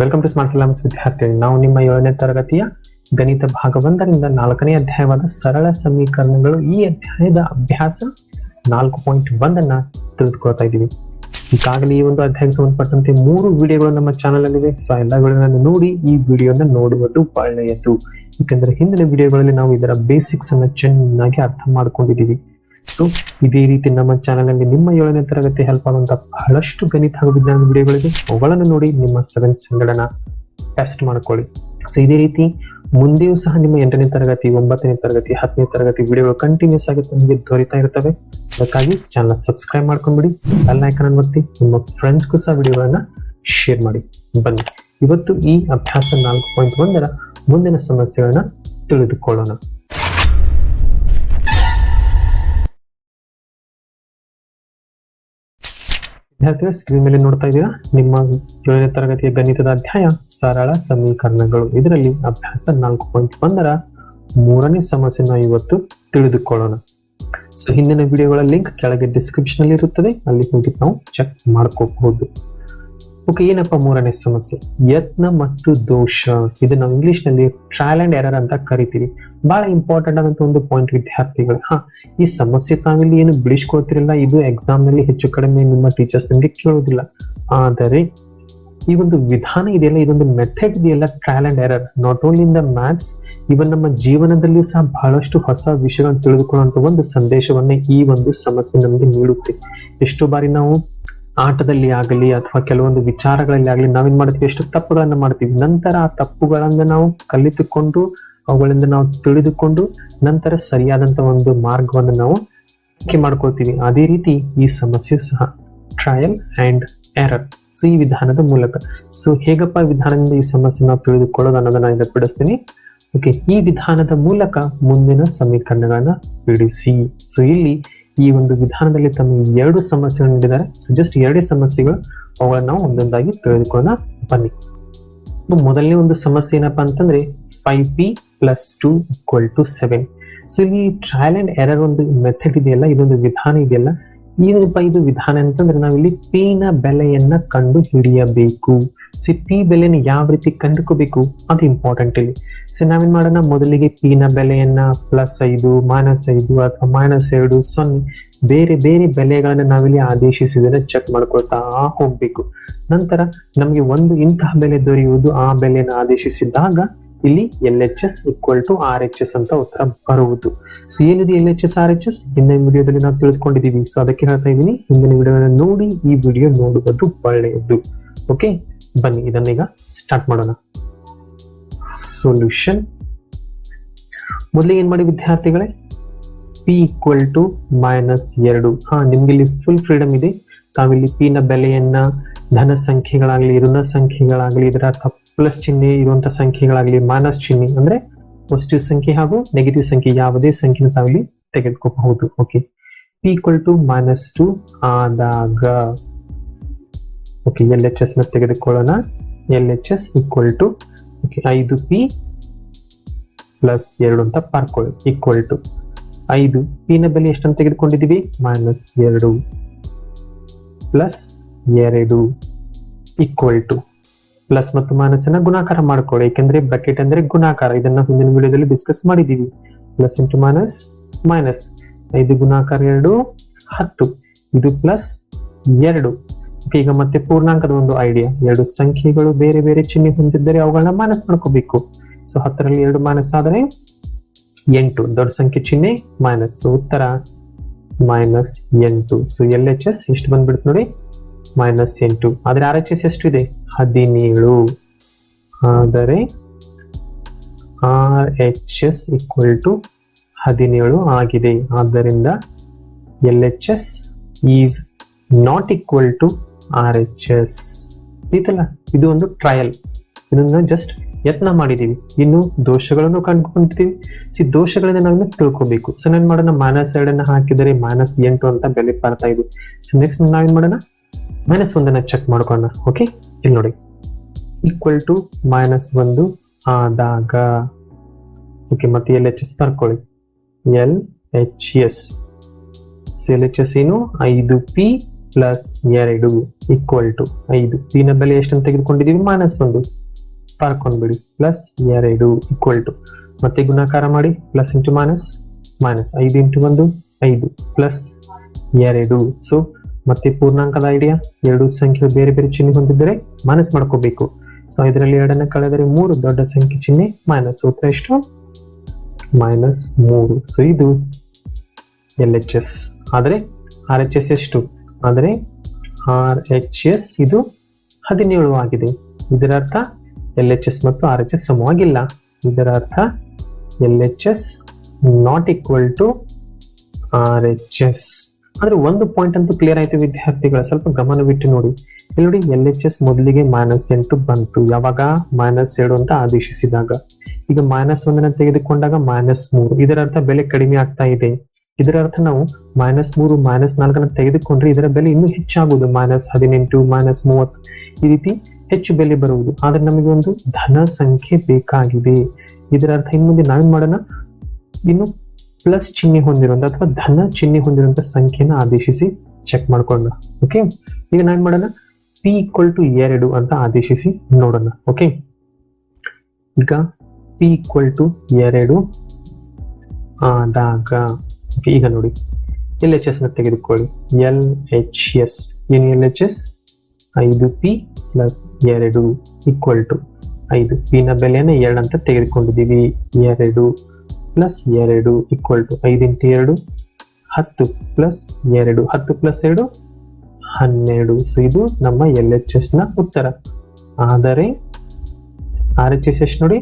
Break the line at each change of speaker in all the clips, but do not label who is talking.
Welcome to smart syllabus ವಿದ್ಯಾರ್ಥಿ ನಾವು ನಿಮ್ಮ ಏಳನೇ ತರಗತಿಯ ಗಣಿತ ಭಾಗ ಒಂದರಿಂದ ನಾಲ್ಕನೇ ಅಧ್ಯಾಯವಾದ ಸರಳ ಸಮೀಕರಣಗಳು ಈ ಅಧ್ಯಾಯದ ಅಭ್ಯಾಸ ನಾಲ್ಕು ಪಾಯಿಂಟ್ ಒಂದನ್ನ ತಿಳಿದುಕೊಳ್ತಾ ಇದ್ದೀವಿ. ಈಗಾಗಲೇ ಈ ಒಂದು ಅಧ್ಯಾಯಕ್ಕೆ ಸಂಬಂಧಪಟ್ಟಂತೆ ಮೂರು ವಿಡಿಯೋಗಳು ನಮ್ಮ ಚಾನಲ್ ಅಲ್ಲಿವೆ. ಸೊ ಎಲ್ಲ ವಿಡಿಯೋಗಳನ್ನು ನೋಡಿ ಈ ವಿಡಿಯೋನ ನೋಡುವುದು ಒಳ್ಳೆಯದು. ಯಾಕಂದ್ರೆ ಹಿಂದಿನ ವಿಡಿಯೋಗಳಲ್ಲಿ ನಾವು ಇದರ ಬೇಸಿಕ್ಸ್ ಅನ್ನ ಚೆನ್ನಾಗಿ ಅರ್ಥ ಮಾಡ್ಕೊಂಡಿದ್ದೀವಿ. ಸೊ ಇದೇ ರೀತಿ ನಮ್ಮ ಚಾನಲ್ ಅಲ್ಲಿ ನಿಮ್ಮ ಏಳನೇ ತರಗತಿ ಹೆಲ್ಪ್ ಆಗುವಂತಹ ಬಹಳಷ್ಟು ಗಣಿತ ಹಾಗೂ ವಿಜ್ಞಾನ ವಿಡಿಯೋಗಳಿವೆ ಅವುಗಳನ್ನು ನೋಡಿ ನಿಮ್ಮ ಸೆವೆಂತ್ ಸ್ಟ್ಯಾಂಡರ್ಡ್ ಟೆಸ್ಟ್ ಮಾಡ್ಕೊಳ್ಳಿ. ಸೊ ಇದೇ ರೀತಿ ಮುಂದೆಯೂ ಸಹ ನಿಮ್ಮ ಎಂಟನೇ ತರಗತಿ, ಒಂಬತ್ತನೇ ತರಗತಿ, ಹತ್ತನೇ ತರಗತಿ ವಿಡಿಯೋಗಳು ಕಂಟಿನ್ಯೂಸ್ ಆಗಿ ನಿಮಗೆ ದೊರೀತಾ ಇರ್ತವೆ. ಅದಕ್ಕಾಗಿ ಚಾನಲ್ ಸಬ್ಸ್ಕ್ರೈಬ್ ಮಾಡ್ಕೊಂಡ್ಬಿಡಿ ಬೆಲ್ ಐಕನ್ ಒತ್ತಿ ನಿಮ್ಮ ಫ್ರೆಂಡ್ಸ್ಗೂ ಸಹ ವಿಡಿಯೋಗಳನ್ನ ಶೇರ್ ಮಾಡಿ. ಬನ್ನಿ. ಇವತ್ತು ಈ ಅಭ್ಯಾಸ ನಾಲ್ಕು ಪಾಯಿಂಟ್ ಒಂದರ ಮುಂದಿನ ಸಮಸ್ಯೆಗಳನ್ನ ತಿಳಿದುಕೊಳ್ಳೋಣ. ವಿದ್ಯಾರ್ಥಿಗಳು ಸ್ಕ್ರೀನ್ ಮೇಲೆ ನೋಡ್ತಾ ಇದ್ದೀರಾ? ನಿಮ್ಮ ಏಳನೇ ತರಗತಿಯ ಗಣಿತದ ಅಧ್ಯಾಯ ಸರಳ ಸಮೀಕರಣಗಳು. ಇದರಲ್ಲಿ ಅಭ್ಯಾಸ ನಾಲ್ಕು ಪಾಯಿಂಟ್ ಒಂದರ ಮೂರನೇ ಸಮಸ್ಯೆನ ಇವತ್ತು ತಿಳಿದುಕೊಳ್ಳೋಣ. ಸೊ ಹಿಂದಿನ ವಿಡಿಯೋಗಳ ಲಿಂಕ್ ಕೆಳಗೆ ಡಿಸ್ಕ್ರಿಪ್ಷನ್ ಅಲ್ಲಿ ಇರುತ್ತದೆ. ಅಲ್ಲಿ ಹೋಗಿ ನಾವು ಚೆಕ್ ಮಾಡ್ಕೋಬಹುದು. ಓಕೆ, ಏನಪ್ಪ ಮೂರನೇ ಸಮಸ್ಯೆ? ಯತ್ನ ಮತ್ತು ದೋಷ. ಇದು ನಾವು ಇಂಗ್ಲಿಷ್ನಲ್ಲಿ ಟ್ರಯಲ್ ಅಂಡ್ ಎರರ್ ಅಂತ ಕರಿತೀವಿ. ಬಹಳ ಇಂಪಾರ್ಟೆಂಟ್ ಆದಂತ ಒಂದು ಪಾಯಿಂಟ್ ವಿದ್ಯಾರ್ಥಿಗಳು. ಹಾ, ಈ ಸಮಸ್ಯೆ ತಾವಿಲ್ಲಿ ಏನು ಬಿಡಿಸ್ಕೊಳ್ತಿರಲ್ಲ ಇದು ಎಕ್ಸಾಮ್ನಲ್ಲಿ ಹೆಚ್ಚು ಕಡಿಮೆ ನಿಮ್ಮ ಟೀಚರ್ಸ್ ನಿಮಗೆ ಕೇಳೋದಿಲ್ಲ. ಆದರೆ, ಈ ಒಂದು ವಿಧಾನ ಇದೆಯಲ್ಲ, ಇದೊಂದು ಮೆಥಡ್ ಇದೆಯಲ್ಲ trial and error not only in the maths even ನಮ್ಮ ಜೀವನದಲ್ಲಿ ಸಹ ಬಹಳಷ್ಟು ಹೊಸ ವಿಷಯಗಳನ್ನು ತಿಳಿದುಕೊಳ್ಳುವಂತ ಒಂದು ಸಂದೇಶವನ್ನೇ ಈ ಒಂದು ಸಮಸ್ಯೆ ನಮಗೆ ನೀಡುತ್ತೆ. ಎಷ್ಟು ಬಾರಿ ನಾವು ಆಟದಲ್ಲಿ ಆಗಲಿ ಅಥವಾ ಕೆಲವೊಂದು ವಿಚಾರಗಳಲ್ಲಿ ಆಗಲಿ ನಾವೇನ್ ಮಾಡ್ತೀವಿ? ಎಷ್ಟು ತಪ್ಪುಗಳನ್ನ ಮಾಡ್ತೀವಿ? ನಂತರ ಆ ತಪ್ಪುಗಳನ್ನ ನಾವು ಕಲಿತುಕೊಂಡು, ಅವುಗಳಿಂದ ನಾವು ತಿಳಿದುಕೊಂಡು ನಂತರ ಸರಿಯಾದಂತ ಒಂದು ಮಾರ್ಗವನ್ನು ನಾವು ಆಯ್ಕೆ ಮಾಡ್ಕೊಳ್ತೀವಿ. ಅದೇ ರೀತಿ ಈ ಸಮಸ್ಯೆ ಸಹ ಟ್ರಯಲ್ ಅಂಡ್ ಎರರ್ ಸೊ ಈ ವಿಧಾನದ ಮೂಲಕ. ಸೊ ಹೇಗಪ್ಪ ವಿಧಾನದಿಂದ ಈ ಸಮಸ್ಯೆ ನಾವು ತಿಳಿದುಕೊಳ್ಳೋದು ಅನ್ನೋದನ್ನ ಇದಕ್ಕೆ ಬಿಡಿಸ್ತೀನಿ. ಓಕೆ ಈ ವಿಧಾನದ ಮೂಲಕ ಮುಂದಿನ ಸಮೀಕರಣಗಳನ್ನ ಬಿಡಿಸಿ. ಸೊ ಇಲ್ಲಿ ಈ ಒಂದು ವಿಧಾನದಲ್ಲಿ ತಮ್ಮ ಎರಡು ಸಮಸ್ಯೆಗಳು ನೀಡಿದ್ದಾರೆ. ಸೊ ಜಸ್ಟ್ ಎರಡೇ ಸಮಸ್ಯೆಗಳು ಅವುಗಳನ್ನ ನಾವು ಒಂದೊಂದಾಗಿ ತಿಳಿದುಕೊಳ್ಳೋಣ. ಬನ್ನಿ. ಮೊದಲನೇ ಒಂದು ಸಮಸ್ಯೆ ಏನಪ್ಪಾ ಅಂತಂದ್ರೆ five p plus two equal to seven so ಇಲ್ಲಿ ಟ್ರಯಲ್ ಅಂಡ್ ಎರರ್ ಒಂದು ಮೆಥಡ್ ಇದೆಯಲ್ಲ, ಇದೊಂದು ವಿಧಾನ ಇದೆಯಲ್ಲ ಏನಪ್ಪ ಇದು ವಿಧಾನ ಅಂತಂದ್ರೆ ನಾವಿಲ್ಲಿ ಪಿ ಬೆಲೆಯನ್ನ ಕಂಡು ಹಿಡಿಯಬೇಕು. ಸಿ ಪಿ ಬೆಲೆನ ಯಾವ ರೀತಿ ಕಂಡುಕೋಬೇಕು? ಅದು ಇಂಪಾರ್ಟೆಂಟ್ ಇಲ್ಲಿ. ಸೊ ನಾವೇನ್ ಮಾಡೋಣ? ಮೊದಲಿಗೆ ಪಿ ಬೆಲೆಯನ್ನ ಪ್ಲಸ್ ಐದು ಮೈನಸ್ ಐದು ಅಥವಾ ಮೈನಸ್ ಎರಡು, ಸೊನ್ನೆ, ಬೇರೆ ಬೇರೆ ಬೆಲೆಗಳನ್ನ ನಾವಿಲ್ಲಿ ಆದೇಶಿಸಿದ್ರೆ ಚೆಕ್ ಮಾಡ್ಕೊಳ್ತಾ ಹೋಗ್ಬೇಕು. ನಂತರ ನಮಗೆ ಒಂದು ಇಂತಹ ಬೆಲೆ ದೊರೆಯುವುದು ಆ ಬೆಲೆಯನ್ನು ಆದೇಶಿಸಿದಾಗ ಇಲ್ಲಿ L H S equal to R H S ಅಂತ ಉತ್ತರ ಬರುವುದು. ಸೊ ಏನಿದೆ L H S R H S ಹಿಂದಿನ ವಿಡಿಯೋದಲ್ಲಿ ನಾವು ತಿಳಿದುಕೊಂಡಿದ್ದೀವಿ. ಸೊ ಅದಕ್ಕೆ ಹೇಳ್ತಾ ಇದ್ದೀನಿ, ಹಿಂದಿನ ವಿಡಿಯೋನ ನೋಡಿ, ಈ ವಿಡಿಯೋ ನೋಡುವುದು ಒಳ್ಳೆಯದು. ಓಕೆ ಬನ್ನಿ ಇದನ್ನೀಗ ಸ್ಟಾರ್ಟ್ ಮಾಡೋಣ. ಸೊಲ್ಯೂಷನ್ ಮೊದಲಿಗೆ ಏನ್ ಮಾಡಿ ವಿದ್ಯಾರ್ಥಿಗಳೇ? ಪಿ ಈಕ್ವಲ್ ಟು ಮೈನಸ್ ಎರಡು. ಹಾ, ನಿಮ್ಗೆ ಇಲ್ಲಿ ಫುಲ್ ಫ್ರೀಡಮ್ ಇದೆ. ತಾವಿಲ್ಲಿ ಪಿ ನ ಬೆಲೆಯನ್ನ, ಧನ ಸಂಖ್ಯೆಗಳಾಗ್ಲಿ, ಋಣ ಸಂಖ್ಯೆಗಳಾಗ್ಲಿ, ಇದರ ಅರ್ಥ ಪ್ಲಸ್ ಚಿಹ್ನೆ ಇರುವಂತ ಸಂಖ್ಯೆಗಳಾಗ್ಲಿ, ಮೈನಸ್ ಚಿಹ್ನೆ ಅಂದ್ರೆ ಪಾಸಿಟಿವ್ ಸಂಖ್ಯೆ ಹಾಗೂ ನೆಗೆಟಿವ್ ಸಂಖ್ಯೆ ಯಾವುದೇ ಸಂಖ್ಯೆನ ತಾವಿಲ್ಲಿ ತೆಗೆದುಕೋಬಹುದು okay p equal to minus two ಆದಾಗ ಓಕೆ ಎಲ್ ಎಚ್ ಎಸ್ನ ತೆಗೆದುಕೊಳ್ಳೋಣ. L H S equal to okay ಐದು ಪಿ ಪ್ಲಸ್ ಎರಡು ಅಂತ ಪಾರ್ಕೊಳ್ಳಿ. ಈಕ್ವಲ್ ಟು ಐದು ಪಿ ನ ಬೆಲೆ ಎಷ್ಟನ್ನು ತೆಗೆದುಕೊಂಡಿದೀವಿ ಮೈನಸ್ ಎರಡು ಪ್ಲಸ್ ಎರಡು ಈಕ್ವಲ್ ಟು ಪ್ಲಸ್ ಮತ್ತು ಮೈನಸ್ ಅನ್ನ ಗುಣಾಕಾರ ಮಾಡ್ಕೊಳ್ಳಿ. ಏಕೆಂದ್ರೆ ಬ್ರಾಕೆಟ್ ಅಂದ್ರೆ ಗುಣಾಕಾರ. ಇದನ್ನ ಹಿಂದಿನ ವಿಡಿಯೋದಲ್ಲಿ ಡಿಸ್ಕಸ್ ಮಾಡಿದೀವಿ. Plus into minus minus. ಐದು ಗುಣಾಕಾರ ಎರಡು, ಹತ್ತು. ಇದು ಪ್ಲಸ್ ಎರಡು. ಈಗ ಮತ್ತೆ ಪೂರ್ಣಾಂಕದ ಒಂದು ಐಡಿಯಾ ಎರಡು ಸಂಖ್ಯೆಗಳು ಬೇರೆ ಬೇರೆ ಚಿಹ್ನೆ ಹೊಂದಿದ್ದರೆ ಅವುಗಳನ್ನ ಮೈನಸ್ ಮಾಡ್ಕೋಬೇಕು. ಸೊ ಹತ್ತರಲ್ಲಿ ಎರಡು ಮೈನಸ್ ಆದರೆ ಎಂಟು. ದೊಡ್ಡ ಸಂಖ್ಯೆ ಚಿಹ್ನೆ, ಮೈನಸ್. ಉತ್ತರ ಮೈನಸ್ ಎಂಟು. ಸೊ ಎಲ್ ಎಚ್ ಎಸ್ ಇಷ್ಟು ಬಂದ್ಬಿಡ್ತು ನೋಡಿ. ಮೈನಸ್ ಎಂಟು. ಆದರೆ ಆರ್ ಎಚ್ ಎಸ್ ಎಷ್ಟು ಇದೆ ಹದಿನೇಳು. ಆದರೆ R H S equal to ಹದಿನೇಳು ಆಗಿದೆ. ಆದ್ದರಿಂದ L H S is not equal to R H S ಇದಲ್ಲ ಇದು ಒಂದು ಟ್ರಯಲ್ ಇದನ್ನ ಜಸ್ಟ್ ಯತ್ನ ಮಾಡಿದ್ದೀವಿ ಇನ್ನು ದೋಷಗಳನ್ನು ಕಂಡುಕೊಂಡಿದ್ದೀವಿ ಸಿ ದೋಷಗಳನ್ನ ನಾವು ತಿಳ್ಕೊಬೇಕು. ಸೊ ನಾನು ಮಾಡೋಣ? ಮೈನಸ್ ಎರಡನ್ನ ಹಾಕಿದರೆ ಮೈನಸ್ ಎಂಟು ಅಂತ ಬೆಲೆ ಬರ್ತಾ ಇದೆ. ಸೊ ನೆಕ್ಸ್ಟ್ ನಾವೇನ್ ಮಾಡೋಣ? ಮೈನಸ್ ಒಂದನ್ನ ಚೆಕ್ ಮಾಡ್ಕೊಳ್ಳೋಣ ಓಕೆ ಇಲ್ಲಿ ನೋಡಿ. ಈಕ್ವಲ್ ಟು ಮೈನಸ್ ಒಂದು ಆದಾಗ ಓಕೆ ಮತ್ತೆ ಎಲ್ ಎಚ್ ಎಸ್ ಬರ್ಕೊಳ್ಳಿ. L H S so L H S ಏನು? ಐದು ಪಿ ಪ್ಲಸ್ ಎರಡು ಈಕ್ವಲ್ ಟು ಐದು. ಪಿ ನ ಬೆಲೆ ಎಷ್ಟಂತ ತೆಗೆದುಕೊಂಡಿದೀವಿ ಮೈನಸ್ ಒಂದು. ಬರ್ಕೊಂಡ್ಬಿಡಿ ಪ್ಲಸ್ ಎರಡು ಈಕ್ವಲ್ ಟು ಮತ್ತೆ ಗುಣಾಕಾರ ಮಾಡಿ. ಪ್ಲಸ್ ಇಂಟು ಮೈನಸ್ ಮೈನಸ್ ಐದು ಇಂಟು ಒಂದು, ಐದು. ಪ್ಲಸ್ ಎರಡು. ಸೊ ಮತ್ತೆ ಪೂರ್ಣಾಂಕದ ಐಡಿಯಾ ಎರಡು ಸಂಖ್ಯೆ ಬೇರೆ ಬೇರೆ ಚಿಹ್ನೆ ಹೊಂದಿದ್ದರೆ ಮೈನಸ್ ಮಾಡ್ಕೋಬೇಕು. ಸೊ ಇದರಲ್ಲಿ ಎರಡನ್ನ ಕಳೆದರೆ ಮೂರು, ದೊಡ್ಡ ಸಂಖ್ಯೆ ಚಿಹ್ನೆ ಮೈನಸ್ ಉತ್ತರ ಎಷ್ಟು? ಮೈನಸ್ ಮೂರು. ಸೊ ಇದು ಎಲ್ ಎಚ್ ಎಸ್ ಆದರೆ ಆರ್ ಎಚ್ ಎಸ್ ಎಷ್ಟು? ಆದರೆ ಆರ್ ಎಚ್ ಎಸ್ ಇದು ಹದಿನೇಳು ಆಗಿದೆ. ಇದರ ಅರ್ಥ ಎಲ್ ಎಚ್ ಎಸ್ ಮತ್ತು ಆರ್ ಎಚ್ ಎಸ್ ಸಮವಾಗಿಲ್ಲ. ಇದರ ಅರ್ಥ L H S not equal to R H S ಆದ್ರೆ ಒಂದು ಪಾಯಿಂಟ್ ಅಂತೂ ಕ್ಲಿಯರ್ ಆಯ್ತು ವಿದ್ಯಾರ್ಥಿಗಳ, ಸ್ವಲ್ಪ ಗಮನವಿಟ್ಟು ನೋಡಿ. ಇಲ್ಲಿ ನೋಡಿ ಎಲ್ ಎಚ್ ಎಸ್ ಮೊದಲಿಗೆ ಮೈನಸ್ ಎಂಟು ಬಂತು. ಯಾವಾಗ? ಮೈನಸ್ ಎರಡು ಅಂತ ಆದೇಶಿಸಿದಾಗ. ಈಗ ಮೈನಸ್ ಒಂದನ್ನ ತೆಗೆದುಕೊಂಡಾಗ ಮೈನಸ್ ಮೂರು. ಇದರ ಅರ್ಥ ಬೆಲೆ ಕಡಿಮೆ ಆಗ್ತಾ ಇದೆ. ಇದರ ಅರ್ಥ ನಾವು ಮೈನಸ್ ಮೂರು ಮೈನಸ್ ನಾಲ್ಕನ್ನ ತೆಗೆದುಕೊಂಡ್ರೆ ಇದರ ಬೆಲೆ ಇನ್ನೂ ಹೆಚ್ಚಾಗುವುದು. ಮೈನಸ್ ಹದಿನೆಂಟು ಮೈನಸ್ ಮೂವತ್ತು. ಈ ರೀತಿ ಹೆಚ್ಚು ಬೆಲೆ ಬರುವುದು. ಆದ್ರೆ ನಮಗೆ ಒಂದು ಧನ ಸಂಖ್ಯೆ ಬೇಕಾಗಿದೆ. ಇದರ ಅರ್ಥ ಇನ್ನು ಮುಂದೆ ನಾವೇನ್ ಮಾಡೋಣ? ಇನ್ನು ಪ್ಲಸ್ ಚಿಹ್ನೆ ಹೊಂದಿರುವಂತ ಅಥವಾ ಧನ ಚಿಹ್ನೆ ಹೊಂದಿರುವಂತ ಸಂಖ್ಯೆನ ಆದೇಶಿಸಿ ಚೆಕ್ ಮಾಡ್ಕೊಂಡ ಓಕೆ ಈಗ ನಾನು ಮಾಡೋಣ? ಪಿ ಈಕ್ವಲ್ ಟು ಎರಡು ಅಂತ ಆದೇಶಿಸಿ ನೋಡೋಣ ಓಕೆ ಈಗ ಪಿ ಈಕ್ವಲ್ ಟು ಎರಡು ಆದಾಗ ಓಕೆ ಈಗ ನೋಡಿ. ಎಲ್ ಎಚ್ ಎಸ್ನ ತೆಗೆದುಕೊಳ್ಳಿ. ಎಲ್ ಎಚ್ ಎಸ್ ಏನು ಎಲ್ ಎಚ್ ಎಸ್ ಐದು ಪಿ ಪ್ಲಸ್ ಎರಡು ಈಕ್ವಲ್ ಟು ಐದು ಪಿ ನ ಬೆಲೆಯನ್ನು ಎರಡು ಅಂತ ತೆಗೆದುಕೊಂಡಿದ್ದೀವಿ. ಎರಡು ಪ್ಲಸ್ ಎರಡು ಈಕ್ವಲ್ ಟು ಐದು ಇಂಟು ಎರಡು, ಹತ್ತು ಪ್ಲಸ್ ಎರಡು, ಹತ್ತು ಪ್ಲಸ್ ಎರಡು, ಹನ್ನೆರಡು. ಸೊ ಇದು ನಮ್ಮ ಎಲ್ ಎಚ್ ಎಸ್ನ ಉತ್ತರ. ಆದರೆ ಆರ್ ಎಚ್ ಎಸ್ ಎಸ್ ನೋಡಿ?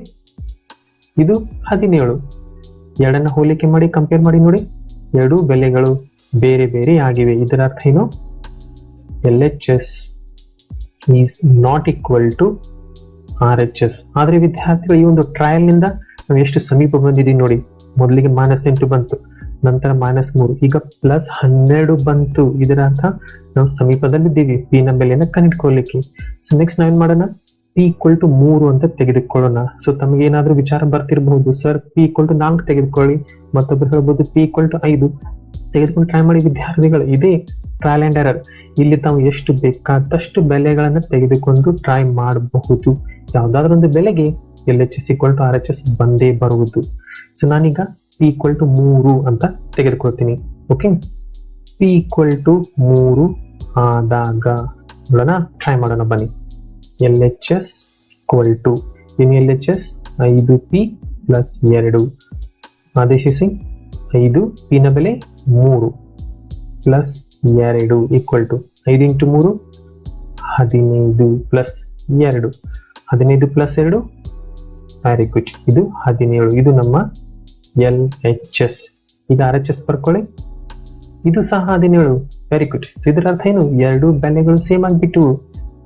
ಇದು ಹದಿನೇಳು. ಎರಡನ್ನ ಹೋಲಿಕೆ ಮಾಡಿ ಕಂಪೇರ್ ಮಾಡಿ ನೋಡಿ. ಎರಡು ಬೆಲೆಗಳು ಬೇರೆ ಬೇರೆ ಆಗಿವೆ. ಇದರ ಅರ್ಥ ಏನು? L H S is not equal to R H S ಆದ್ರೆ ವಿದ್ಯಾರ್ಥಿಗಳು ಈ ಒಂದು ಟ್ರಯಲ್ನಿಂದ ನಾವು ಎಷ್ಟು ಸಮೀಪ ಬಂದಿದ್ದೀವಿ ನೋಡಿ. ಮೊದಲಿಗೆ ಮೈನಸ್ ಎಂಟು ಬಂತು, ನಂತರ ಮೈನಸ್ ಮೂರು, ಈಗ ಪ್ಲಸ್ ಹನ್ನೆರಡು ಬಂತು. ಇದರ ಅರ್ಥ ನಾವು ಸಮೀಪದಲ್ಲಿದ್ದೀವಿ ಪಿ ನ ಬೆಲೆನ ಕಂಡುಕೊಳ್ಳಿಕ್ಕೆ. ಸೊ ನೆಕ್ಸ್ಟ್ ನಾವೇನ್ ಮಾಡೋಣ? ಪಿ ಈಕ್ವಲ್ ಟು ಮೂರು ಅಂತ ತೆಗೆದುಕೊಳ್ಳೋಣ. ಸೊ ತಮಗೆ ಏನಾದರೂ ವಿಚಾರ ಬರ್ತಿರಬಹುದು. ಸರ್ ಪಿ ಈಕ್ವಲ್ ಟು ನಾಲ್ಕು ತೆಗೆದುಕೊಳ್ಳಿ. ಮತ್ತೊಬ್ರು ಹೇಳ್ಬೋದು ಪಿ ಈಕ್ವಲ್ ಟು ಐದು. ತೆಗೆದುಕೊಂಡು ಟ್ರೈ ಮಾಡಿ ವಿದ್ಯಾರ್ಥಿಗಳು, ಇದೇ ಟ್ರಯಲ್ ಅಂಡ್ ಎರರ್ ಇಲ್ಲಿ ತಾವು ಎಷ್ಟು ಬೇಕಾದಷ್ಟು ಬೆಲೆಗಳನ್ನು ತೆಗೆದುಕೊಂಡು ಟ್ರೈ ಮಾಡಬಹುದು. ಯಾವುದಾದ್ರೊಂದು ಒಂದು ಬೆಲೆಗೆ L H S equal to R H S ಬಂದೇ ಬರುವುದು. ಸೊ ನಾನೀಗ ಪಿ ಈಕ್ವಲ್ ಟು ಮೂರು ಅಂತ ತೆಗೆದುಕೊಳ್ತೀನಿ. ಓಕೆ ಪಿ ಈಕ್ವಲ್ ಟು ಮೂರು ಆದಾಗ ನೋಡೋಣ ಟ್ರೈ ಮಾಡೋಣ ಬನ್ನಿ. L H S equal to in L H S ಐದು ಪಿ ಪ್ಲಸ್ ಎರಡು. ಆದೇಶಿಸಿ, ಐದು ಪಿ ನ ಬೆಲೆ ಮೂರು ಪ್ಲಸ್ ಎರಡು ಈಕ್ವಲ್ ಟು ಐದು ಇಂಟು ಮೂರು, ಹದಿನೈದು ಪ್ಲಸ್ ಎರಡು. ಹದಿನೈದು ಪ್ಲಸ್ ಎರಡು ಗುಡ್ ಇದು ಹದಿನೇಳು. ಇದು ನಮ್ಮ ಎಲ್ ಎಚ್ ಎಸ್ ಈಗ ಆರ್ ಎಚ್ ಎಸ್ ಬರ್ಕೊಳ್ಳಿ ಇದು ಸಹ ಹದಿನೇಳು. ಗುಡ್ ಸೊ ಇದರ ಅರ್ಥ ಏನು? ಎರಡು ಬೆಲೆಗಳು ಸೇಮ್ ಆಗಿಬಿಟ್ಟು.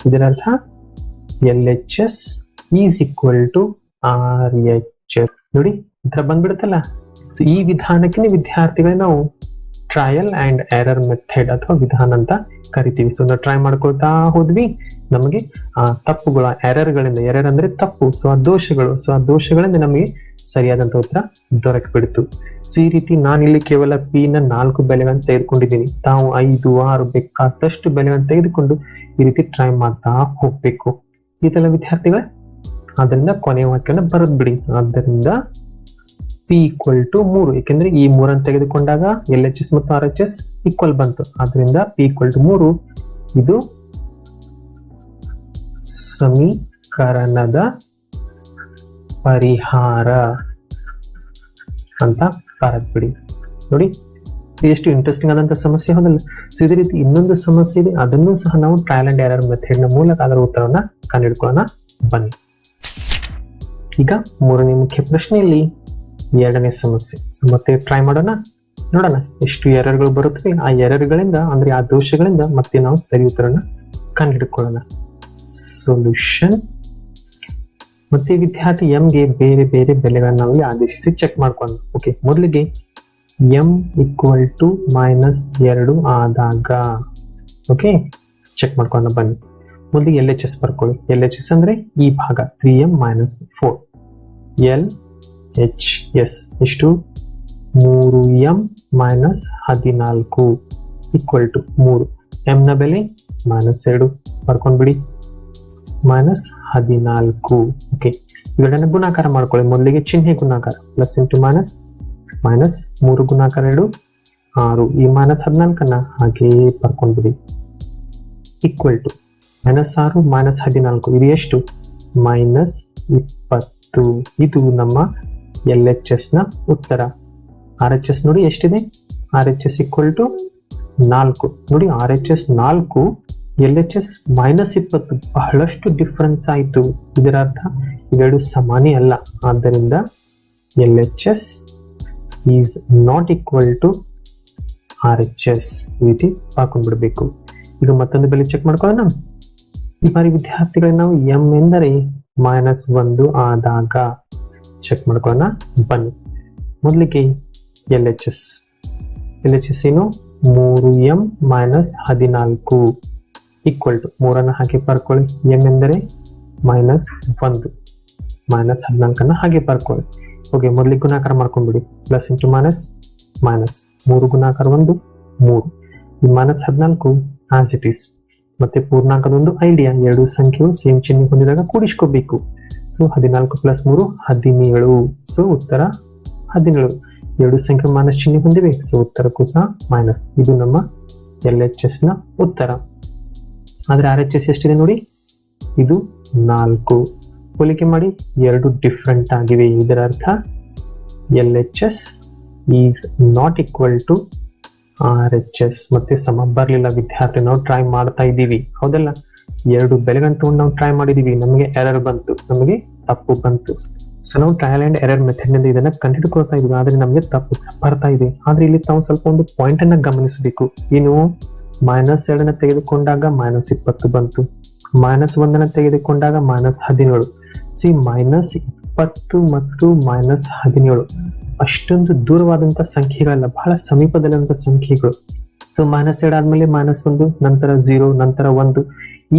ಇದರ ಅರ್ಥ L H S is equal to R H S ನೋಡಿ, ಈ ಬಂದ್ಬಿಡುತ್ತಲ್ಲ? ಸೊ ಈ ವಿಧಾನಕ್ಕೆ ವಿದ್ಯಾರ್ಥಿಗಳೇ ನಾವು ಟ್ರಯಲ್ ಅಂಡ್ ಎರರ್ ಮೆಥಡ್ ಅಥವಾ ವಿಧಾನ ಅಂತ ಕರಿತೀವಿ. ಸೊ ಟ್ರೈ ಮಾಡ್ಕೊಳ್ತಾ ಹೋದ್ವಿ. ನಮಗೆ, ಆ, ತಪ್ಪುಗಳ ಎರರ್ಗಳಿಂದ ಎರರ್ ಅಂದ್ರೆ ತಪ್ಪು ಸೊ ಆ ದೋಷಗಳು ಸೊ ಆ ದೋಷಗಳಿಂದ ನಮಗೆ ಸರಿಯಾದಂತ ಉತ್ತರ ದೊರಕಿಬಿಡ್ತು ಸೊ ಈ ರೀತಿ ನಾನಿಲ್ಲಿ ಕೇವಲ ಪಿ ನ ನಾಲ್ಕು ಬೆಲೆಗಳನ್ನು ತೆಗೆದುಕೊಂಡಿದ್ದೀನಿ. ತಾವು ಐದು, ಆರು ಬೇಕಾದಷ್ಟು ಬೆಲೆಗಳನ್ನು ತೆಗೆದುಕೊಂಡು ಈ ರೀತಿ ಟ್ರೈ ಮಾಡ್ತಾ ಹೋಗ್ಬೇಕು. ಇದೆಲ್ಲ ವಿದ್ಯಾರ್ಥಿಗಳ? ಅದರಿಂದ ಕೊನೆಯ ವಾಕ್ಯನ ಬರೆದ್ ಬಿಡಿ ಆದ್ದರಿಂದ ಪಿ ಈಕ್ವಲ್ ಟು ಮೂರು, ಏಕೆಂದ್ರೆ ಈ ಮೂರನ್ನು ತೆಗೆದುಕೊಂಡಾಗ ಎಲ್ ಎಚ್ ಎಸ್ ಮತ್ತು ಆರ್ ಎಚ್ ಎಸ್ ಈಕ್ವಲ್ ಬಂತು. ಆದ್ರಿಂದ ಪಿ ಈಕ್ವಲ್ ಟು ಮೂರು, ಇದು ಸಮೀಕರಣದ ಪರಿಹಾರ ಅಂತ ಬರೆದ್ಬಿಡಿ ನೋಡಿ ಇದು ಎಷ್ಟು ಇಂಟ್ರೆಸ್ಟಿಂಗ್ ಆದಂತ ಸಮಸ್ಯೆ ಹೋದಲ್ಲ? ಸೊ ಇದೇ ರೀತಿ ಇನ್ನೊಂದು ಸಮಸ್ಯೆ ಇದೆ. ಅದನ್ನು ಸಹ ನಾವು ಟ್ರಯಲ್ ಅಂಡ್ ಎರರ್ ಮೆಥಡ್ನ ಮೂಲಕ ಅದರ ಉತ್ತರವನ್ನ ಕಂಡುಹಿಡ್ಕೊಳ್ಳೋಣ. ಬನ್ನಿ. ಈಗ ಮೂರನೇ ಮುಖ್ಯ ಪ್ರಶ್ನೆಯಲ್ಲಿ ಎರಡನೇ ಸಮಸ್ಯೆ. ಮತ್ತೆ ಟ್ರೈ ಮಾಡೋಣ. ನೋಡೋಣ, ಎಷ್ಟು ಎರರ್ಗಳು ಬರುತ್ತವೆ ಆ ಎರರ್ಗಳಿಂದ, ಅಂದ್ರೆ ಆ ದೋಷಗಳಿಂದ ಮತ್ತೆ ನಾವು ಸರಿ ಉತ್ತರನ ಕಂಡುಹಿಡ್ಕೊಳ್ಳೋಣ. ಸೊಲ್ಯೂಷನ್ ಮತ್ತೆ ವಿದ್ಯಾರ್ಥಿ ಎಂ ಗೆ ಬೇರೆ ಬೇರೆ ಬೆಲೆಗಳನ್ನ ನಾವಿಲ್ಲಿ ಆದೇಶಿಸಿ ಚೆಕ್ ಮಾಡ್ಕೊಂಡು ಓಕೆ ಮೊದಲಿಗೆ ಎಂ ಈಕ್ವಲ್ ಟು ಮೈನಸ್ ಎರಡು ಆದಾಗ ಓಕೆ ಚೆಕ್ ಮಾಡ್ಕೊಂಡು ಬನ್ನಿ. ಮೊದಲಿಗೆ ಎಲ್ ಎಚ್ ಎಸ್ ಬರ್ಕೊಳ್ಳಿ. ಎಲ್ ಎಚ್ ಎಸ್ ಅಂದ್ರೆ ಈ ಭಾಗ three m minus four L H S ಎಷ್ಟು? ಮೂರು ಎಂ ಮೈನಸ್ ಹದಿನಾಲ್ಕು ಈಕ್ವಲ್ ಟು ಮೂರು. ಎಂ ನ ಬೆಲೆ ಮೈನಸ್ ಎರಡು. ಬರ್ಕೊಂಡ್ಬಿಡಿ ಮೈನಸ್ ಹದಿನಾಲ್ಕು. ಓಕೆ ಇವೆರಡನ್ನ ಗುಣಾಕಾರ ಮಾಡ್ಕೊಳ್ಳಿ. ಮೊದಲಿಗೆ ಚಿಹ್ನೆ ಗುಣಾಕಾರ. ಪ್ಲಸ್ ಇಂಟು ಮೈನಸ್ ಮೈನಸ್ ಮೂರು ಗುಣಾಕಾರ ಎರಡು, ಆರು. ಈ ಮೈನಸ್ ಹದಿನಾಲ್ಕನ್ನ ಹಾಗೆ ಬರ್ಕೊಂಡ್ಬಿಡಿ ಈಕ್ವಲ್ ಟು ಮೈನಸ್ ಆರು ಮೈನಸ್ ಹದಿನಾಲ್ಕು. ಇದು ಎಷ್ಟು? ಮೈನಸ್ ಇಪ್ಪತ್ತು. ಇದು ನಮ್ಮ ಎಲ್ ಎಚ್ ಎಸ್ನ ಉತ್ತರ. ಆರ್ ಎಚ್ ಎಸ್ ನೋಡಿ ಎಷ್ಟಿದೆ? R H S equal to ನಾಲ್ಕು. ನೋಡಿ ಆರ್ ಎಚ್ ಎಸ್ ನಾಲ್ಕು ಎಲ್ ಎಚ್ ಎಸ್ ಮೈನಸ್ ಇಪ್ಪತ್ತು, ಬಹಳಷ್ಟು ಡಿಫ್ರೆನ್ಸ್ ಆಯಿತು. ಇದರ ಅರ್ಥ ಇವೆರಡು ಸಮಾನೇ ಅಲ್ಲ. ಆದ್ದರಿಂದ L H S is not equal to R H S ಈ ರೀತಿ ಹಾಕೊಂಡ್ಬಿಡ್ಬೇಕು. ಈಗ ಮತ್ತೊಂದು ಬೆಲೆ ಚೆಕ್ ಮಾಡ್ಕೊಳ್ಳೋಣ. ಈ ಬಾರಿ ವಿದ್ಯಾರ್ಥಿಗಳ ನಾವು ಎಂ ಎಂದರೆ ಮೈನಸ್ ಒಂದು ಆದಾಗ ಚೆಕ್ ಮಾಡ್ಕೊಳ್ಳೋಣ. ಬನ್ನಿ. ಮೊದಲಿಗೆ L H S. L H S ಏನು? ಮೂರು ಎಂ ಮೈನಸ್ ಹದಿನಾಲ್ಕು ಈಕ್ವಲ್ ಟು ಮೂರನ್ನ ಹಾಗೆ ಬರ್ಕೊಳ್ಳಿ ಎಂ ಎಂದರೆ ಮೈನಸ್ ಒಂದು. ಮೈನಸ್ ಹದಿನಾಲ್ಕನ್ನ ಹಾಗೆ ಬರ್ಕೊಳ್ಳಿ ಓಕೆ, ಮೊದಲಿಗೆ ಗುಣಾಕಾರ ಮಾಡ್ಕೊಂಡ್ಬಿಡಿ. ಪ್ಲಸ್ ಇಂಟು ಮೈನಸ್ ಮೈನಸ್ ಮೂರು ಗುಣಾಕಾರ ಒಂದು, ಮೂರು. ಈ ಮೈನಸ್ ಹದಿನಾಲ್ಕು ಆಸ್ ಇಟ್ ಈಸ್ ಮತ್ತೆ ಪೂರ್ಣಾಂಕದೊಂದು ಐಡಿಯಾ ಎರಡು ಸಂಖ್ಯೆಯು ಸೇಮ್ ಚಿಹ್ನೆ ಹೊಂದಿದಾಗ ಕೂಡಿಸ್ಕೋಬೇಕು. ಸೊ ಹದಿನಾಲ್ಕು ಪ್ಲಸ್ ಮೂರು, ಹದಿನೇಳು. ಸೊ ಉತ್ತರ ಹದಿನೇಳು. ಎರಡು ಸಂಖ್ಯೆ ಮೈನಸ್ ಚಿಹ್ನೆ ಹೊಂದಿವೆ ಸೊ ಉತ್ತರಕ್ಕೂ ಸಹ ಮೈನಸ್ ಇದು ನಮ್ಮ ಎಲ್ ಎಚ್ ಎಸ್ನ ಉತ್ತರ. ಆದ್ರೆ ಆರ್ ಎಚ್ ಎಸ್ ಎಷ್ಟಿದೆ ನೋಡಿ? ಇದು ನಾಲ್ಕು. ಹೋಲಿಕೆ ಮಾಡಿ, ಎರಡು ಡಿಫ್ರೆಂಟ್ ಆಗಿವೆ. ಇದರ ಅರ್ಥ L H S is not equal to R H S ಮತ್ತೆ ಸಮ ಬರಲಿಲ್ಲ ವಿದ್ಯಾರ್ಥಿ. ನಾವು ಟ್ರೈ ಮಾಡ್ತಾ ಇದ್ದೀವಿ. ಹೌದಲ್ಲ? ಎರಡು ಬೆಲೆಗಂತ ನಾವು ಟ್ರೈ ಮಾಡಿದೀವಿ ನಮಗೆ ಎರರ್ ಬಂತು. ನಮಗೆ ತಪ್ಪು ಬಂತು. ಸೊ ನಾವು ಟ್ರಯಲ್ ಅಂಡ್ ಎರರ್ ಮೆಥಡ್ನಿಂದ ಇದನ್ನ ಕಂಡುಹಿಡ್ಕೊಳ್ತಾ ಇದೀವಿ. ಆದ್ರೆ ನಮಗೆ ತಪ್ಪು ಬರ್ತಾ ಇದೆ. ಆದ್ರೆ ಇಲ್ಲಿ ತಾವು ಸ್ವಲ್ಪ ಒಂದು ಪಾಯಿಂಟ್ ಅನ್ನ ಗಮನಿಸಬೇಕು. ಏನು ಮೈನಸ್ ಎರಡನ್ನ ತೆಗೆದುಕೊಂಡಾಗ ಮೈನಸ್ ಇಪ್ಪತ್ತು ಬಂತು. ಮೈನಸ್ ಒಂದನ್ನ ತೆಗೆದುಕೊಂಡಾಗ ಮೈನಸ್ ಹದಿನೇಳು. ಸಿ ಮೈನಸ್ ಇಪ್ಪತ್ತು ಮತ್ತು ಮೈನಸ್ ಹದಿನೇಳು. ಅಷ್ಟೊಂದು ದೂರವಾದಂತ ಸಂಖ್ಯೆಗಳಲ್ಲ, ಬಹಳ ಸಮೀಪದಲ್ಲಿರುವಂತ ಸಂಖ್ಯೆಗಳು. ಸೊ ಮೈನಸ್ ಎರಡು ಆದ್ಮೇಲೆ ಮೈನಸ್ ಒಂದು, ನಂತರ ಝೀರೋ ನಂತರ ಒಂದು.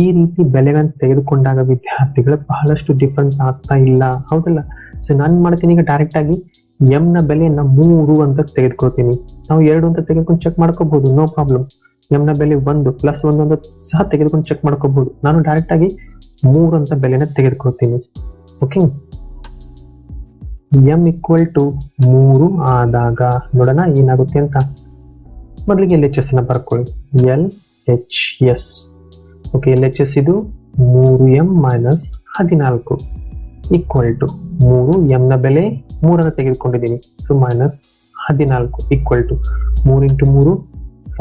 ಈ ರೀತಿ ಬೆಲೆಗಳನ್ನ ತೆಗೆದುಕೊಂಡಾಗ ವಿದ್ಯಾರ್ಥಿಗಳು ಬಹಳಷ್ಟು ಡಿಫ್ರೆನ್ಸ್ ಆಗ್ತಾ ಇಲ್ಲ. ಹೌದಲ್ಲ? ಸೊ ನಾನು ಮಾಡ್ತೀನಿ ಈಗ ಡೈರೆಕ್ಟ್ ಆಗಿ ಎಂ ನ ಬೆಲೆಯನ್ನ ಮೂರು ಅಂತ ತೆಗೆದುಕೊಳ್ತೀನಿ. ನಾವು ಎರಡು ಅಂತ ತೆಗೆದುಕೊಂಡು ಚೆಕ್ ಮಾಡ್ಕೋಬಹುದು ನೋ ಪ್ರಾಬ್ಲಮ್ ಎಂ ನ ಬೆಲೆ ಒಂದು ಪ್ಲಸ್ ಒಂದು ಅಂತ ಸಹ ತೆಗೆದುಕೊಂಡು ಚೆಕ್ ಮಾಡ್ಕೋಬಹುದು ನಾನು ಡೈರೆಕ್ಟ್ ಆಗಿ ಮೂರು ಅಂತ ಬೆಲೆನ ತೆಗೆದುಕೊಳ್ತೀನಿ. ಓಕೆ ಎಂ ಈಕ್ವಲ್ ಟು ಮೂರು ಆದಾಗ ನೋಡೋಣ ಏನಾಗುತ್ತೆ ಅಂತ. ಮೊದಲಿಗೆ ಎಲ್ ಎಚ್ ಎಸ್ ಅನ್ನ ಬರ್ಕೊಳ್ಳಿ. L H S okay L H S ಇದು ಮೂರು ಎಂ ಮೈನಸ್ ಹದಿನಾಲ್ಕು ಈಕ್ವಲ್ ಟು ಮೂರು ಎಂ ನ ಬೆಲೆ ಮೂರನ್ನು ತೆಗೆದುಕೊಂಡಿದ್ದೀನಿ. ಸೊ ಮೈನಸ್ ಹದಿನಾಲ್ಕು ಈಕ್ವಲ್ ಟು ಮೂರು ಇಂಟು ಮೂರು,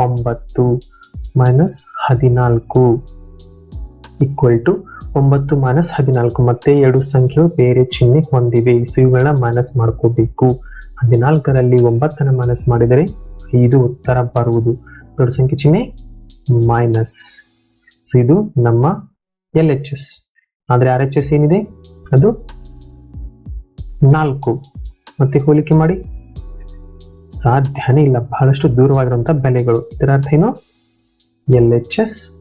ಒಂಬತ್ತು ಮೈನಸ್ ಹದಿನಾಲ್ಕು ಈಕ್ವಲ್ ಟು ಒಂಬತ್ತು ಮೈನಸ್ ಹದಿನಾಲ್ಕು. ಮತ್ತೆ ಎರಡು ಸಂಖ್ಯೆಗಳು ಬೇರೆ ಚಿಹ್ನೆ ಹೊಂದಿವೆ. ಸೊ ಇವುಗಳನ್ನ ಮೈನಸ್ ಮಾಡ್ಕೋಬೇಕು. ಹದಿನಾಲ್ಕರಲ್ಲಿ ಒಂಬತ್ತನ್ನ ಮೈನಸ್ ಮಾಡಿದರೆ ಐದು ಉತ್ತರ ಬರುವುದು. ದೊಡ್ಡ ಸಂಖ್ಯೆ ಚಿಹ್ನೆ ಮೈನಸ್ ಸೊ ಇದು ನಮ್ಮ ಎಲ್ ಎಚ್ ಎಸ್ ಆದ್ರೆ ಆರ್ ಎಚ್ ಎಸ್ ಏನಿದೆ? ಅದು ನಾಲ್ಕು. ಮತ್ತೆ ಹೋಲಿಕೆ ಮಾಡಿ. ಸಾಧ್ಯನೇ ಇಲ್ಲ. ಬಹಳಷ್ಟು ದೂರವಾಗಿರುವಂತಹ ಬೆಲೆಗಳು. ಇದರ ಅರ್ಥ ಏನು? L H S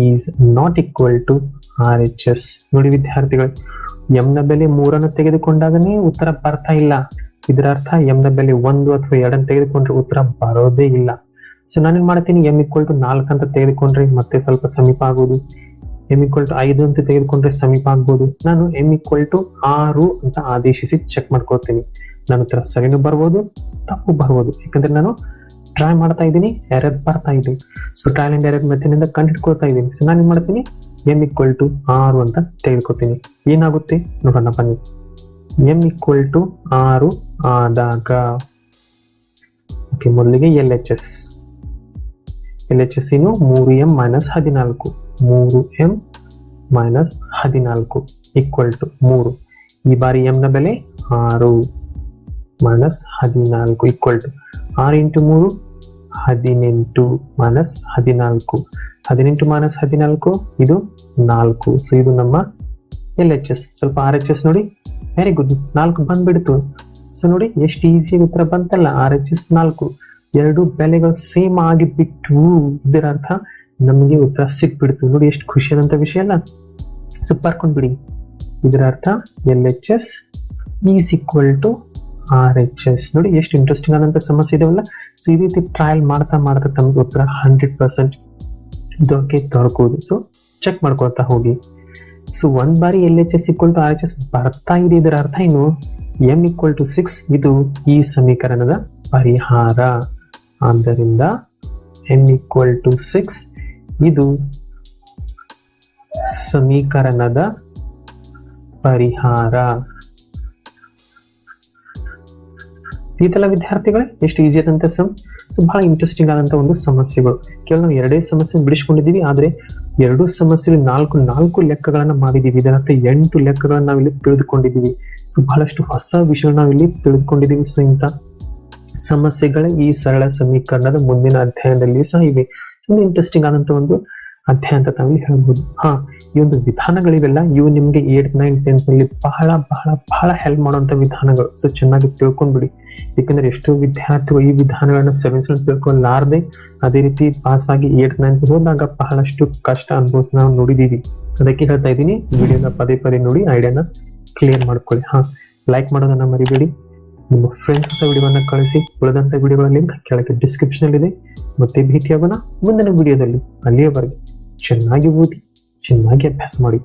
is not equal to R H S ನೋಡಿ ವಿದ್ಯಾರ್ಥಿಗಳು ಎಂ ನ ಬೆಲೆ ಮೂರನ್ನು ತೆಗೆದುಕೊಂಡಾಗನೇ ಉತ್ತರ ಬರ್ತಾ ಇಲ್ಲ. ಇದರ ಅರ್ಥ ಎಂ ನ ಬೆಲೆ ಒಂದು ಅಥವಾ ಎರಡನ್ನು ತೆಗೆದುಕೊಂಡ್ರೆ ಉತ್ತರ ಬರೋದೇ ಇಲ್ಲ. ಸೊ ನಾನೇನ್ ಮಾಡ್ತೀನಿ? ಎಂ ಇಕ್ವಲ್ ಟು ನಾಲ್ಕು ಅಂತ ತೆಗೆದುಕೊಂಡ್ರೆ ಮತ್ತೆ ಸ್ವಲ್ಪ ಸಮೀಪ ಆಗೋದು ಎಂ ಇಕ್ವಲ್ ಟು ಐದು ಅಂತ ತೆಗೆದುಕೊಂಡ್ರೆ ಸಮೀಪ ಆಗ್ಬೋದು ನಾನು ಎಂ ಇಕ್ವಲ್ ಟು ಆರು ಅಂತ ಆದೇಶಿಸಿ ಚೆಕ್ ಮಾಡ್ಕೊಳ್ತೀನಿ. ನನ್ನ ಹತ್ರ ಸರಿನೂ ಬರ್ಬೋದು, ತಪ್ಪು ಬರ್ಬೋದು. ಯಾಕಂದ್ರೆ ನಾನು ಟ್ರೈ ಮಾಡ್ತಾ ಇದ್ದೀನಿ ಎರರ್ ಬರ್ತಾ ಇದೆ. So trial and error method ಕಂಡಿಡ್ಕೊಳ್ತಾ ಇದ್ದೀನಿ. ಸೊ ನಾನು ಏನ್ ಮಾಡ್ತೀನಿ? ಎಂ ಇಕ್ವಲ್ ಟು ಆರು ಅಂತ ತೆಗೆದುಕೊತೀನಿ ಏನಾಗುತ್ತೆ? ನೋಡೋಣ ಬನ್ನಿ. ಎಂ ಈಕ್ವಲ್ ಟು ಆರು ಆದಾಗ ಓಕೆ ಮೊದಲಿಗೆ L H S L H S ಏನು ಮೂರು ಎಂ ಮೈನಸ್ ಹದಿನಾಲ್ಕು. ಮೂರು ಎಂ ಮೈನಸ್ ಹದಿನಾಲ್ಕು ಈಕ್ವಲ್ ಟು ಮೂರು. ಈ ಬಾರಿ ಎಂ ನ ಬೆಲೆ ಆರು ಮೈನಸ್ ಹದಿನಾಲ್ಕು ಈಕ್ವಲ್ ಟು ಆರು ಇಂಟು ಮೂರು, ಹದಿನೆಂಟು ಮೈನಸ್ ಹದಿನಾಲ್ಕು. ಹದಿನೆಂಟು ಮೈನಸ್ ಹದಿನಾಲ್ಕು, ಇದು ನಾಲ್ಕು. ಸೊ ಇದು ನಮ್ಮ ಎಲ್ ಎಚ್ ಎಸ್? ಸ್ವಲ್ಪ ಆರ್ ಎಚ್ ಎಸ್ ನೋಡಿ. ವೆರಿ ಗುಡ್ ನಾಲ್ಕು ಬಂದ್ಬಿಡ್ತು. ಸೊ ನೋಡಿ, ಎಷ್ಟು ಈಸಿಯಾಗಿ ಉತ್ತರ ಬಂತಲ್ಲ? ಆರ್ ಎಚ್ ಎಸ್ ನಾಲ್ಕು. ಎರಡು ಬೆಲೆಗಳು ಸೇಮ್ ಆಗಿಬಿಟ್ಟು ಇದರ ಅರ್ಥ ನಮಗೆ ಉತ್ತರ ಸಿಕ್ಬಿಡ್ತು. ನೋಡಿ, ಎಷ್ಟು ಖುಷಿಯಾದಂತ ವಿಷಯ ಅಲ್ಲ? ಸೊ ಬರ್ಕೊಂಡ್ಬಿಡಿ ಇದರ ಅರ್ಥ L H S is equal to R H S. ನೋಡಿ, ಎಷ್ಟು ಇಂಟ್ರೆಸ್ಟಿಂಗ್ ಆದಂತ ಸಮಸ್ಯೆ ಇದಾವಲ್ಲ? ಸೊ ಈ ರೀತಿ ಟ್ರಯಲ್ ಮಾಡ್ತಾ ಮಾಡ್ತಾ ತಮಗೆ ಉತ್ತರ ಹಂಡ್ರೆಡ್ ಪರ್ಸೆಂಟ್ ದೊರಕೆ ದೊರಕುವುದು ಸೊ ಚೆಕ್ ಮಾಡ್ಕೊಳ್ತಾ ಹೋಗಿ. ಸೊ ಒಂದ್ ಬಾರಿ L H S equal to R H S ಬರ್ತಾ ಇದೆ ಇದರ ಅರ್ಥ ಏನು? ಎಂ ಇಕ್ವಲ್ ಟು ಸಿಕ್ಸ್ ಇದು ಈ ಸಮೀಕರಣದ ಪರಿಹಾರ. ಆದ್ದರಿಂದ ಎಂ ಈಕ್ವಲ್ ಟು ಸಿಕ್ಸ್ ಇದು ಸಮೀಕರಣದ ಪರಿಹಾರ. ಇದೆಲ್ಲ ವಿದ್ಯಾರ್ಥಿಗಳೇ, ಎಷ್ಟು ಈಸಿ ಆದಂತ ಸಮ್ ಸೊ ಬಹಳ ಇಂಟ್ರೆಸ್ಟಿಂಗ್ ಆದಂತ ಒಂದು ಸಮಸ್ಯೆಗಳು. ಕೇವಲ ನಾವು ಎರಡೇ ಸಮಸ್ಯೆ ಬಿಡಿಸ್ಕೊಂಡಿದೀವಿ ಆದ್ರೆ ಎರಡು ಸಮಸ್ಯೆ ನಾಲ್ಕು ನಾಲ್ಕು ಲೆಕ್ಕಗಳನ್ನ ಮಾಡಿದೀವಿ ಇದರರ್ಥ ಎಂಟು ಲೆಕ್ಕಗಳನ್ನ ನಾವಿಲ್ಲಿ ತಿಳಿದುಕೊಂಡಿದೀವಿ ಸೊ ಬಹಳಷ್ಟು ಹೊಸ ವಿಷಯ ನಾವಿಲ್ಲಿ ತಿಳಿದುಕೊಂಡಿದೀವಿ ಸೊ ಇಂಥ ಸಮಸ್ಯೆಗಳ ಈ ಸರಳ ಸಮೀಕರಣದ ಮುಂದಿನ ಅಧ್ಯಾಯದಲ್ಲಿ ಸಹ ಇವೆ. ಒಂದು ಇಂಟ್ರೆಸ್ಟಿಂಗ್ ಆದಂತ ಒಂದು ಅಧ್ಯಾಯ ಅಂತ ತಾವಿಲ್ಲಿ ಹೇಳ್ಬೋದು. ಹಾ, ಈ ಒಂದು ವಿಧಾನಗಳಿವೆಲ್ಲ, ಇವು ನಿಮ್ಗೆ ಏಟ್ ನೈನ್ ಟೆಂತ್ನಲ್ಲಿ ಬಹಳ ಬಹಳ ಬಹಳ ಹೆಲ್ಪ್ ಮಾಡುವಂತ ವಿಧಾನಗಳು. ಸೊ ಚೆನ್ನಾಗಿ ತಿಳ್ಕೊಂಡ್ಬಿಡಿ. ಯಾಕಂದ್ರೆ ಎಷ್ಟೋ ವಿದ್ಯಾರ್ಥಿಗಳು ಈ ವಿಧಾನಗಳನ್ನ ಸೆವೆನ್ಸ್ ತಿಳ್ಕೊಳ್ಳಾರ್ದೆ ಅದೇ ರೀತಿ ಪಾಸ್ ಆಗಿ ಏಟ್ ನೈನ್ತ್ ಹೋದಾಗ ಬಹಳಷ್ಟು ಕಷ್ಟ ಅನುಭವಿಸ್ ನಾವು ನೋಡಿದೀವಿ. ಅದಕ್ಕೆ ಹೇಳ್ತಾ ಇದ್ದೀನಿ, ವಿಡಿಯೋನ ಪದೇ ಪದೇ ನೋಡಿ ಐಡಿಯಾನ ಕ್ಲಿಯರ್ ಮಾಡ್ಕೊಳ್ಳಿ. ಹಾ ಲೈಕ್ ಮಾಡೋದನ್ನ ಮರಿಬೇಡಿ. ನಿಮ್ಮ ಫ್ರೆಂಡ್ಸ್ ಹೊಸ ಕಳಿಸಿ, ಉಳಿದಂತ ವಿಡಿಯೋಗಳ ಲಿಂಕ್ ಕೆಳಗೆ ಡಿಸ್ಕ್ರಿಪ್ಷನ್ ಇದೆ ಮತ್ತೆ ಭೇಟಿಯಾಗೋಣ ಮುಂದಿನ ವಿಡಿಯೋದಲ್ಲಿ. ಅಲ್ಲಿಯವರೆಗೆ. ಚೆನ್ನಾಗಿ ಓದಿ ಚೆನ್ನಾಗಿ ಅಭ್ಯಾಸ ಮಾಡಿ